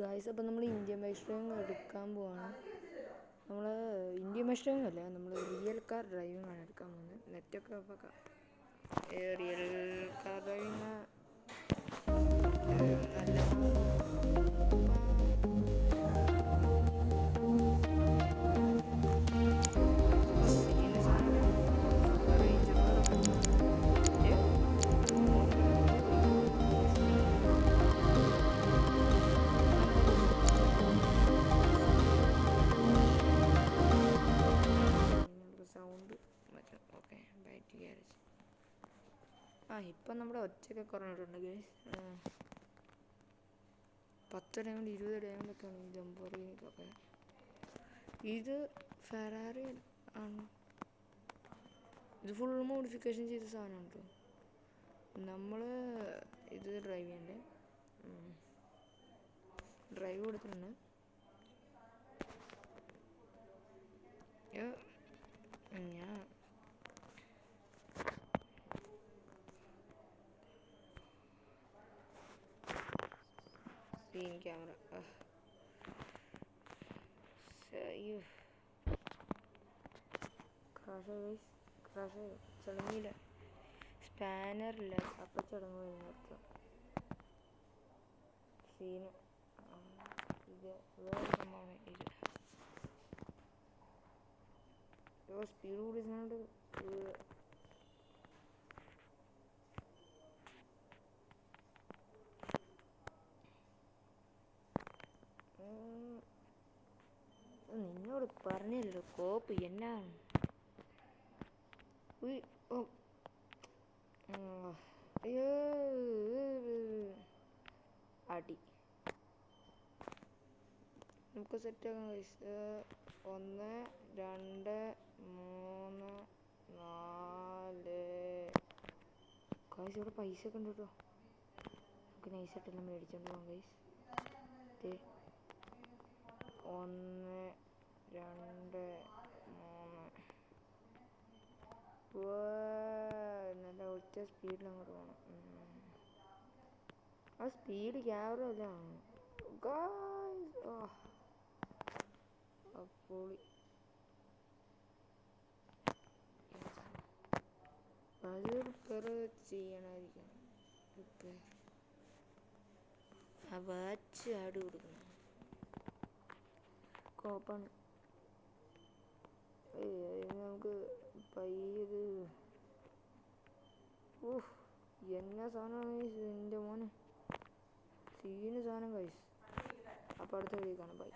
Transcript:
Guys അപ്പം നമ്മൾ Indian driving എടുക്കാൻ പോവാണ്. നമ്മൾ ഇന്ത്യൻ ഡ്രൈവിംഗ് അല്ല നമ്മൾ റിയൽ കാർ ഡ്രൈവിംഗ് ആണ് എടുക്കാൻ പോകുന്നത്. നെറ്റൊക്കെ റിയൽ കാർ ആ ഇപ്പം നമ്മുടെ ഒച്ചയൊക്കെ കുറഞ്ഞിട്ടുണ്ട് ഗേസ് പത്ത് ഡയമണ്ട് ഇരുപത് ഡയമണ്ടൊക്കെയാണ് ഈ ജമ്പോറിയൊക്കെ ഇത് ഫെറാറി ആണ്. ഇത് ഫുൾ മോഡിഫിക്കേഷൻ ചെയ്ത സാധനമാണ് കേട്ടോ നമ്മൾ ഇത് ഡ്രൈവ് ചെയ്യണ്ടേ? ഡ്രൈവ് കൊടുത്തിട്ടുണ്ട്. സീൻ ക്യാമറ അയ്യോ ക്രാഷ് ക്രാഷ് ചടങ്ങില്ല സ്പാനറില്ല അപ്പം ചടങ്ങ് വരുന്ന അർത്ഥം സീന്. ഇത് വേറെ സംഭവമാണ്. ഇത്. സ്പീഡ് കൂടിയതുകൊണ്ട് നിന്നോട് പറഞ്ഞല്ലോ കോപ്പ് എന്നാണ് അടി. നമുക്ക് സെറ്റ് ആക്കാം. ഏ, ഒന്ന് രണ്ട് മൂന്ന് നാല്. കാശ് ഇവിടെ പൈസ ഒക്കെ ഉണ്ട് കേട്ടോ. നമുക്ക് നൈസായിട്ടെല്ലാം മേടിച്ചോണ്ട് പോകാം കൈസ് ഒന്ന് രണ്ട് മൂന്ന് ഉവ്വ്. നല്ല സ്പീഡിൽ അങ്ങോട്ട് പോകണം ആ സ്പീഡ് ക്യാമറ ഓ അപ്പോളി അത് റിപ്പയർ ചെയ്യണമായിരിക്കും. റിപ്പയർ ആ വാച്ച് ആഡ് കൊടുക്കണം. കോപ്പാണ് നമുക്ക് പയ്യത് എന്നെ സാധനം എന്റെ മോനെ. സീന് സാധനം കൈസ് അപ്പോൾ അടുത്ത വീഡിയോ കാണാം ബൈ